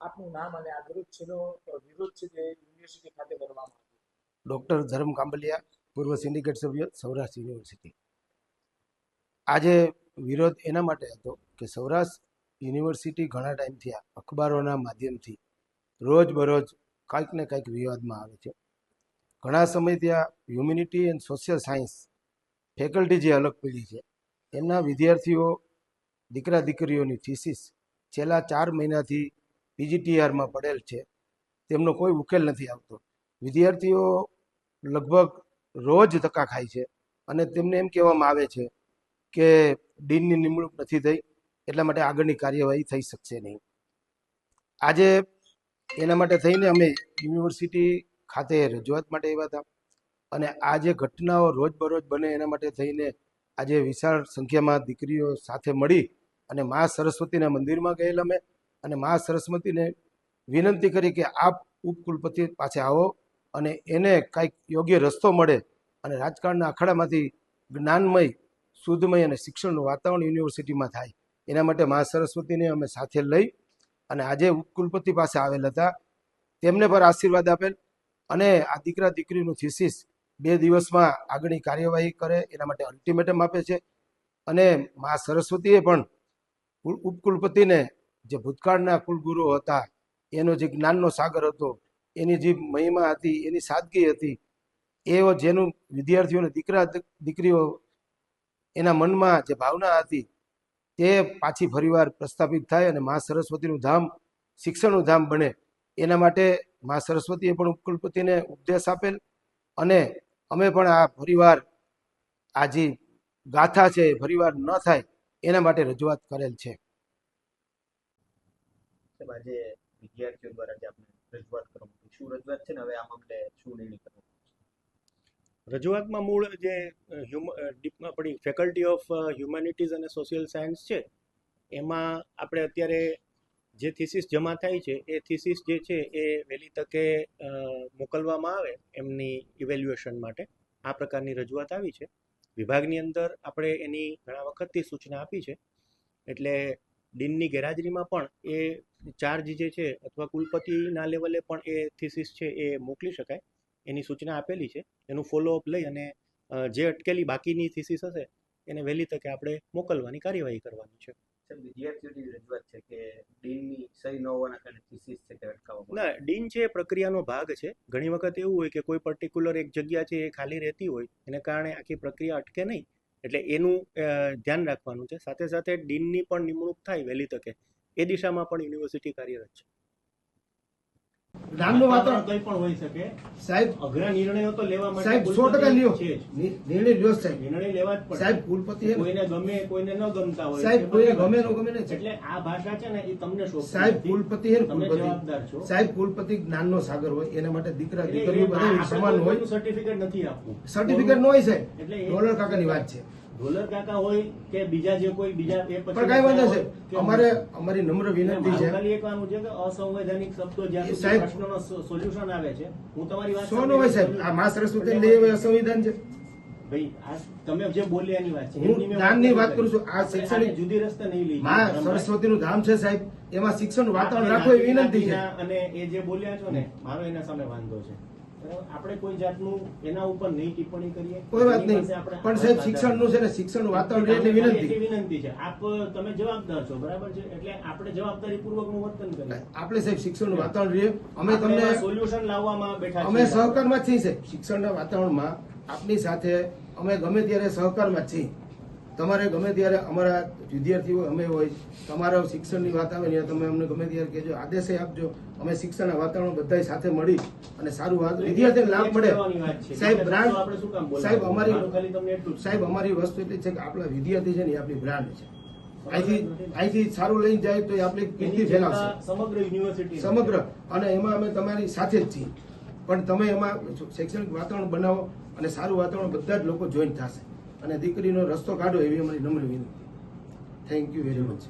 આપનું નામ અને આ છેલ્લો વિરોધ છે જે યુનિવર્સિટી ખાતે કરવામાં આવ્યો. ડૉક્ટર ધર્મ કાંબલિયા, પૂર્વ સિન્ડિકેટ સભ્ય, સૌરાષ્ટ્ર યુનિવર્સિટી. આજે વિરોધ એના માટે હતો કે સૌરાષ્ટ્ર યુનિવર્સિટી ઘણા ટાઈમથી અખબારોના માધ્યમથી રોજ બરોજ કાંઈક ને કાંઈક વિવાદમાં આવે છે. ઘણા સમયથી આ humanity and social science faculty જે અલગ પડી છે, એમના વિદ્યાર્થીઓ દીકરા દીકરીઓની થીસીસ છેલ્લા ચાર મહિનાથી પીજીટીઆરમાં પડેલ છે. તેમનો કોઈ ઉકેલ નથી આવતો. વિદ્યાર્થીઓ લગભગ રોજ ધક્કા ખાય છે અને તેમને એમ કહેવામાં આવે છે કે ડીનની નિમણૂક નથી થઈ, એટલા માટે આગળની કાર્યવાહી થઈ શકશે નહીં. આજે એના માટે થઈને અમે યુનિવર્સિટી ખાતે રજૂઆત માટે આવ્યા હતા અને આ જે ઘટનાઓ રોજબરોજ બને એના માટે થઈને આજે વિશાળ સંખ્યામાં દીકરીઓ સાથે મળી અને મા સરસ્વતીના મંદિરમાં ગયેલા અમે. અને મા સરસ્વતીને વિનંતી કરી કે આપ ઉપકુલપતિ પાસે આવો અને એને કાંઈક યોગ્ય રસ્તો મળે અને રાજકારણના અખાડામાંથી જ્ઞાનમય શુદ્ધમય અને શિક્ષણનું વાતાવરણ યુનિવર્સિટીમાં થાય. એના માટે મા સરસ્વતીને અમે સાથે લઈ અને આજે ઉપકુલપતિ પાસે આવેલ હતા. તેમને પર આશીર્વાદ આપેલ અને આ દીકરા દીકરીનું થિસિસ બે દિવસમાં આગળની કાર્યવાહી કરે એના માટે અલ્ટિમેટમ આપે છે. અને મા સરસ્વતીએ પણ ઉપકુલપતિને જે ભૂતકાળના કુલગુરુ હતા, એનો જે જ્ઞાનનો સાગર હતો, એની જે મહિમા હતી, એની સાદગી હતી એવો જેનું વિદ્યાર્થીઓને દીકરા, દીકરીઓ એના મનમાં જે ભાવના હતી, તે પાછી ફરીવાર પ્રસ્થાપિત થાય અને મા સરસ્વતીનું ધામ, શિક્ષણનું ધામ બને. એના માટે મા સરસ્વતીએ પણ ઉપકુલપતિને ઉપદેશ આપેલ અને અમે પણ આ ફરીવાર, આ જે ગાથા છે એ ફરીવાર ન થાય, એના માટે રજૂઆત કરેલ છે. સાહેબ આજે વિદ્યાર્થીઓ દ્વારા જે આપણે રજૂઆત કરવામાં શું રજૂઆત છે ને હવે આ મામલે શું નિર્ણય કરવો રજૂઆતમાં મૂળ જે હ્યુમ પડી ફેકલ્ટી ઓફ હ્યુમેનિટીઝ અને સોશિયલ સાયન્સ છે, એમાં આપણે અત્યારે જે થીસીસ જમા થાય છે, એ થીસીસ જે છે, એ વહેલી તકે મોકલવામાં આવે એમની ઇવેલ્યુએશન માટે. આ પ્રકારની રજૂઆત આવી છે. વિભાગની અંદર આપણે એની ઘણા વખતથી સૂચના આપી છે. એટલે ડીનની ગેરહાજરીમાં પણ એ ચાર્જ જે છે અથવા કુલપતિના લેવલે પણ એ થીસીસ છે એ મોકલી શકાય. એની સૂચના આપેલી છે. એનું ફોલોઅપ લઈ અને જે અટકેલી બાકીની થીસીસ હશે એને વહેલી તકે આપણે મોકલવાની કાર્યવાહી કરવાની છે. ના ડીન છે એ પ્રક્રિયાનો ભાગ છે. ઘણી વખત એવું હોય કે કોઈ પર્ટિક્યુલર એક જગ્યા છે એ ખાલી રહેતી હોય એને કારણે આખી પ્રક્રિયા અટકે નહીં. એટલે એનું ધ્યાન રાખવાનું છે. સાથે સાથે ડીનની પણ નિમણૂક થાય વહેલી તકે. એ દિશામાં પણ યુનિવર્સિટી કાર્યરત છે. જ્ઞાનનું વાતાવરણ કંઈ પણ હોઈ શકે. સાહેબ અઘરા નિર્ણયો તો લેવા માટે સાહેબ સો ટકા લ્યો. છે જ. નિ- નિર્ણય લ્યો સાહેબ. નિર્ણય લેવા જ પડે. સાહેબ કુલપતિ કોઈને ગમે કોઈને ન ગમતા હોય સાહેબ કોઈને ગમે ન ગમે ને એટલે આ ભાષા છે ને એ તમને શોભતી સાહેબ કુલપતિ હે કુલપતિ. સાહેબ કુલપતિ જ્ઞાનનો સાગર હોય એના માટે દીકરા દીકરીઓ બધા સમાન હોય. સર્ટિફિકેટ નથી આપવું. સર્ટિફિકેટ ન હોય સાહેબ. ડોલર કાકાની વાત છે. ઢોલર કાકા હોય કે બીજા જે કોઈ બીજા એ પણ કઈ વાંધો છે. અમારે અમારી નમ્ર વિનંતી છે. ખાલી એક વાનું છે કે અસંવૈધાનિક શબ્દો જ્યાં પ્રશ્નનો સોલ્યુશન આવે છે. હું તમારી વાત સોનો હોય સાહેબ. આ મા સરસ્વતી લે અસંવિધાન છે. ભાઈ આ તમે જે બોલ્યા એની વાત છે હું એમની ની વાત કરું. છું. આ શૈક્ષણિક- જુદી રસ્તે નહીં લઈ મા જઈએ. સરસ્વતીનું ધામ છે સાહેબ. એમાં શિક્ષણ વાતાવરણ રાખો એ વિનંતી છે. અને એ જે બોલ્યા છો ને મારો એના સામે વાંધો છે? આપણે કોઈ જાતનું એના ઉપર નહીં ટિપ્પણી કરીએ. કોઈ વાત નહીં. પણ સાહેબ શિક્ષણનું છે ને શિક્ષણ વાતાવરણ રહે વિનંતી. વિનંતી છે. આપ તમે જવાબદાર છો બરાબર છે? એટલે આપણે જવાબદારી પૂર્વકનું વર્તન કરીએ. આપણે સાહેબ શિક્ષણનું વાતાવરણ રહે અમે તમને સોલ્યુશન લાવવામાં બેઠા અમે સહકારમાં જ છીએ સાહેબ. શિક્ષણના વાતાવરણમાં આપની સાથે અમે ગમે ત્યારે સહકારમાં જ છીએ. તમારે ગમે ત્યારે અમારા વિદ્યાર્થીઓ અમે હોય તમારા શિક્ષણની વાત આવે ને તમે અમને ગમે ત્યારે કહેજો આદેશ આપજો અમે શિક્ષણના વાતાવરણ બધા સાથે મળી અને સારું વાત વિદ્યાર્થીને લાભ છે. સાહેબ બ્રાન્ડ? સાહેબ અમારી. સાહેબ અમારી વસ્તુ એટલી છે કે આપણા વિદ્યાર્થી છે ને એ આપણી બ્રાન્ડ છે અહીંથી સારું લઈને જાય તો આપણી એની ફેલાવશે સમગ્ર યુનિવર્સિટી સમગ્ર અને એમાં અમે તમારી સાથે જ છીએ પણ તમે એમાં શૈક્ષણિક વાતાવરણ બનાવો અને સારું વાતાવરણ બધા જ લોકો જોઈન થશે અને દીકરીનો રસ્તો કાઢો એવી અમારી નમ્ર વિનંતી. Thank you very much